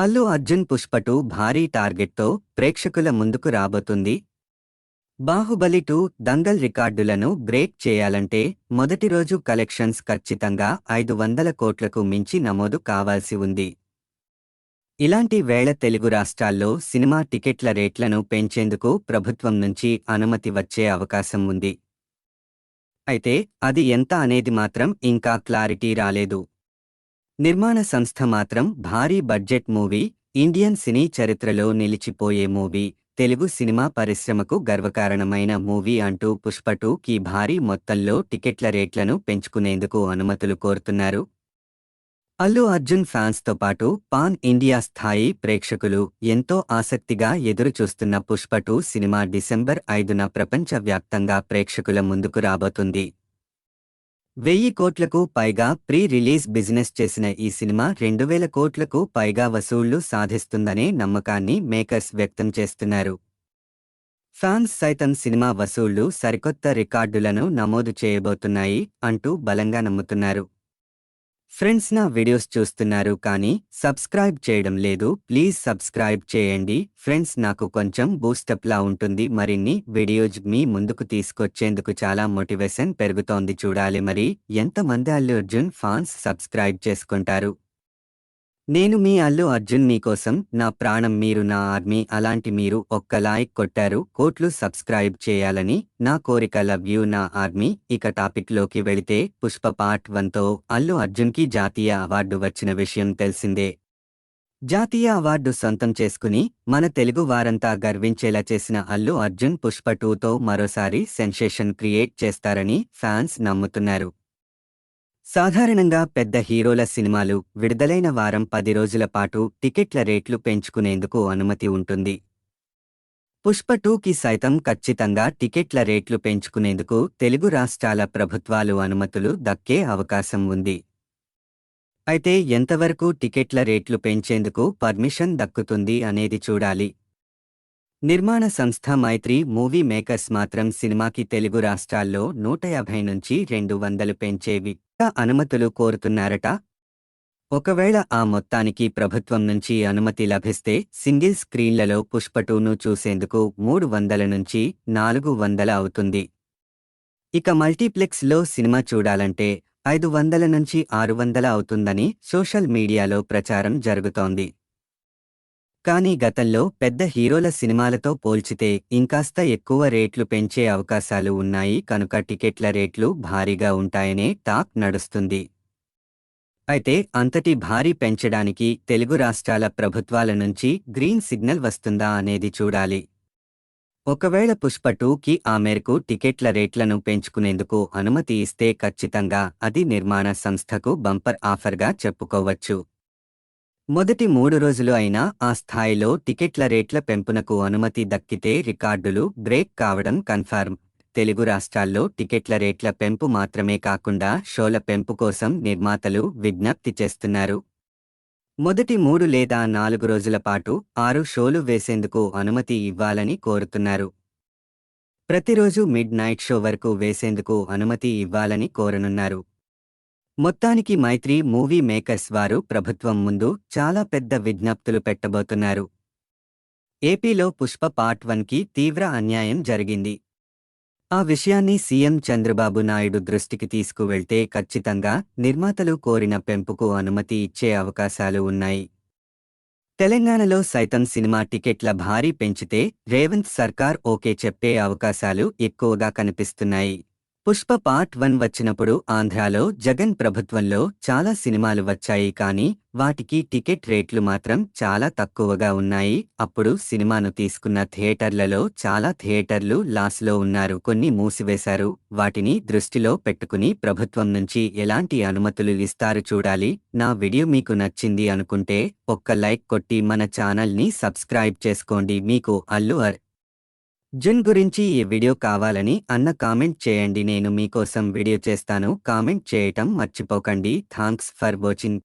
అల్లు అర్జున్ పుష్పటు భారీ టార్గెట్తో ప్రేక్షకుల ముందుకు రాబోతుంది. బాహుబలి టూ దంగల్ రికార్డులను బ్రేక్ చేయాలంటే మొదటి రోజు కలెక్షన్స్ ఖచ్చితంగా ఐదు వందల కోట్లకు మించి నమోదు కావాల్సి ఉంది. ఇలాంటి వేళ తెలుగు రాష్ట్రాల్లో సినిమా టికెట్ల రేట్లను పెంచేందుకు ప్రభుత్వం నుంచి అనుమతి వచ్చే అవకాశం ఉంది. అయితే అది ఎంత అనేది మాత్రం ఇంకా క్లారిటీ రాలేదు. నిర్మాణ సంస్థ మాత్రం భారీ బడ్జెట్ మూవీ ఇండియన్ సినీ చరిత్రలో నిలిచిపోయే మూవీ తెలుగు సినిమా పరిశ్రమకు గర్వకారణమైన మూవీ అంటూ పుష్ప కి భారీ మొత్తంలో టికెట్ల రేట్లను పెంచుకునేందుకు అనుమతులు కోరుతున్నారు. అల్లు అర్జున్ ఫ్యాన్స్తో పాటు పాన్ ఇండియా స్థాయి ప్రేక్షకులు ఎంతో ఆసక్తిగా ఎదురుచూస్తున్న పుష్పటు సినిమా డిసెంబర్ ఐదున ప్రపంచవ్యాప్తంగా ప్రేక్షకుల ముందుకు రాబోతుంది. వెయ్యి కోట్లకు పైగా ప్రీ రిలీజ్ బిజినెస్ చేసిన ఈ సినిమా రెండు వేల కోట్లకు పైగా వసూళ్ళు సాధిస్తుందనే నమ్మకాన్ని మేకర్స్ వ్యక్తం చేస్తున్నారు. ఫ్యాన్స్ సైతం సినిమా వసూళ్ళు సరికొత్త రికార్డులను నమోదు చేయబోతున్నాయి అంటూ బలంగా నమ్ముతున్నారు. ఫ్రెండ్స్ నా వీడియోస్ చూస్తున్నారు కానీ సబ్స్క్రైబ్ చేయడం లేదు ప్లీజ్ సబ్స్క్రైబ్ చేయండి. ఫ్రెండ్స్ నాకు కొంచెం బూస్టప్లా ఉంటుంది. మరిన్ని వీడియోస్ మీ ముందుకు తీసుకొచ్చేందుకు చాలా మోటివేషన్ పెరుగుతోంది చూడాలి మరి. ఎంతమంది అల్లు అర్జున్ ఫ్యాన్స్ సబ్స్క్రైబ్ చేసుకుంటారు? నేను మీ అల్లు అర్జున్ మీకోసం నా ప్రాణం మీరు నా ఆర్మీ అలాంటి మీరు ఒక్క లైక్ కొట్టారు కోట్లు సబ్స్క్రైబ్ చేయాలని నా కోరిక. లవ్ యూ నా ఆర్మీ. ఇక టాపిక్లోకి వెళితే పుష్ప పార్ట్ వన్తో అల్లు అర్జున్కి జాతీయ అవార్డు వచ్చిన విషయం తెలిసిందే. జాతీయ అవార్డు సొంతం చేసుకుని మన తెలుగు వారంతా గర్వించేలా చేసిన అల్లు అర్జున్ పుష్ప టూతో మరోసారి సెన్సేషన్ క్రియేట్ చేస్తారని ఫ్యాన్స్ నమ్ముతున్నారు. సాధారణంగా పెద్ద హీరోల సినిమాలు విడుదలైన వారం పది రోజుల పాటు టికెట్ల రేట్లు పెంచుకునేందుకు అనుమతి ఉంటుంది. పుష్ప టూకి సైతం ఖచ్చితంగా టికెట్ల రేట్లు పెంచుకునేందుకు తెలుగు రాష్ట్రాల ప్రభుత్వాలు అనుమతులు దక్కే అవకాశం ఉంది. అయితే ఎంతవరకు టికెట్ల రేట్లు పెంచేందుకు పర్మిషన్ దక్కుతుంది అనేది చూడాలి. నిర్మాణ సంస్థ మైత్రి మూవీ మేకర్స్ మాత్రం సినిమాకి తెలుగు రాష్ట్రాల్లో నూట యాభై నుంచి రెండు వందలు పెంచేవి అనుమతులు కోరుతున్నారట. ఒకవేళ ఆ మొత్తానికి ప్రభుత్వం నుంచి అనుమతి లభిస్తే సింగిల్ స్క్రీన్లలో పుష్పటూను చూసేందుకు మూడు వందల నుంచి నాలుగు వందల అవుతుంది. ఇక మల్టీప్లెక్స్లో సినిమా చూడాలంటే ఐదు వందల నుంచి ఆరు వందల అవుతుందని సోషల్ మీడియాలో ప్రచారం జరుగుతోంది. కానీ గతంలో పెద్ద హీరోల సినిమాలతో పోల్చితే ఇంకాస్త ఎక్కువ రేట్లు పెంచే అవకాశాలు ఉన్నాయి కనుక టికెట్ల రేట్లు భారీగా ఉంటాయనే టాక్ నడుస్తుంది. అయితే అంతటి భారీ పెంచడానికి తెలుగు రాష్ట్రాల ప్రభుత్వాల నుంచి గ్రీన్ సిగ్నల్ వస్తుందా అనేది చూడాలి. ఒకవేళ పుష్ప టూకి ఆ మేరకు టికెట్ల రేట్లను పెంచుకునేందుకు అనుమతి ఇస్తే ఖచ్చితంగా అది నిర్మాణ సంస్థకు బంపర్ ఆఫర్గా చెప్పుకోవచ్చు. మొదటి మూడు రోజులు అయినా ఆ స్థాయిలో టికెట్ల రేట్ల పెంపునకు అనుమతి దక్కితే రికార్డులు బ్రేక్ కావడం కన్ఫర్మ్. తెలుగు రాష్ట్రాల్లో టికెట్ల రేట్ల పెంపు మాత్రమే కాకుండా షోల పెంపు కోసం నిర్మాతలు విజ్ఞప్తి చేస్తున్నారు. మొదటి మూడు లేదా నాలుగు రోజుల పాటు ఆరు షోలు వేసేందుకు అనుమతి ఇవ్వాలని కోరుతున్నారు. ప్రతిరోజు మిడ్ నైట్ షో వరకు వేసేందుకు అనుమతి ఇవ్వాలని కోరనున్నారు. మొత్తానికి మైత్రి మూవీ మేకర్స్ వారు ప్రభుత్వం ముందు చాలా పెద్ద విజ్ఞప్తులు పెట్టబోతున్నారు. ఏపీలో పుష్ప పార్ట్ వన్కి తీవ్ర అన్యాయం జరిగింది. ఆ విషయాన్ని సీఎం చంద్రబాబు నాయుడు దృష్టికి తీసుకువెళ్తే ఖచ్చితంగా నిర్మాతలు కోరిన పెంపుకు అనుమతి ఇచ్చే అవకాశాలు ఉన్నాయి. తెలంగాణలో సైతం సినిమా టికెట్ల భారీ పెంచితే రేవంత్ సర్కార్ ఓకే చెప్పే అవకాశాలు ఎక్కువగా కనిపిస్తున్నాయి. పుష్ప పార్ట్ వన్ వచ్చినప్పుడు ఆంధ్రాలో జగన్ ప్రభుత్వంలో చాలా సినిమాలు వచ్చాయి కానీ వాటికి టికెట్ రేట్లు మాత్రం చాలా తక్కువగా ఉన్నాయి. అప్పుడు సినిమాను తీసుకున్న థియేటర్లలో చాలా థియేటర్లు లాస్లో ఉన్నారు. కొన్ని మూసివేశారు. వాటిని దృష్టిలో పెట్టుకుని ప్రభుత్వం నుంచి ఎలాంటి అనుమతులు ఇస్తారు చూడాలి. నా వీడియో మీకు నచ్చింది అనుకుంటే ఒక్క లైక్ కొట్టి మన ఛానల్ని సబ్స్క్రైబ్ చేసుకోండి. మీకు అల్లు అర్ జున్ గురించి ఈ వీడియో కావాలని అన్న కామెంట్ చేయండి. నేను మీకోసం వీడియో చేస్తాను. కామెంట్ చేయటం మర్చిపోకండి. Thanks for watching.